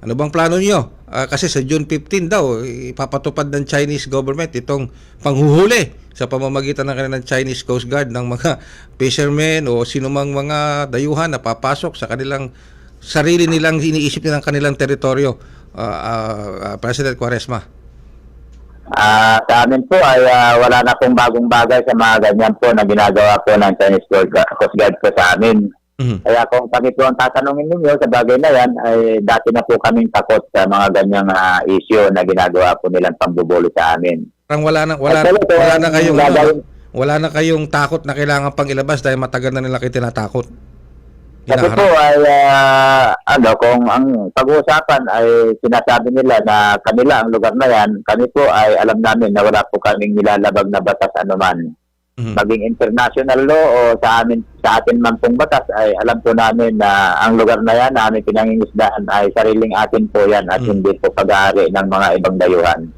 Ano bang plano niyo? Ah, kasi sa June 15 daw, ipapatupad ng Chinese government itong panghuhuli sa pamamagitan ng kanilang Chinese Coast Guard ng mga fishermen o sinumang mga dayuhan na papasok sa kanilang sarili nilang iniisip nilang kanilang teritoryo. Ah, ah, President Quaresma. Ah, sa amin po ay ah, wala na pong bagong bagay sa mga ganyan po na ginagawa po ng Chinese Coast Guard po sa amin. Mhm. Kaya kung kami po ang tatanungin ninyo sa bagay na yan, ay dati na po kaming takot sa mga ganyang ah, issue na ginagawa po nilang pambubulo sa amin. Parang wala na wala, At talaga, wala na ang kayong ano, gagawin- wala na kayong takot na kailangan pang ilabas dahil matagal na nila kayo tinatakot. Kasi po ay ah, ano kung ang pag-uusapan ay sinasabi nila na kanila ang lugar na yan, kami po ay alam namin na wala po kaming nilalabag na batas anuman. Mhm. Maging international law o sa amin sa atin man pong batas ay alam po namin na ang lugar na yan na aming pinangingisdaan ay sariling atin po yan at Mm. hindi po pag-aari ng mga ibang dayuhan.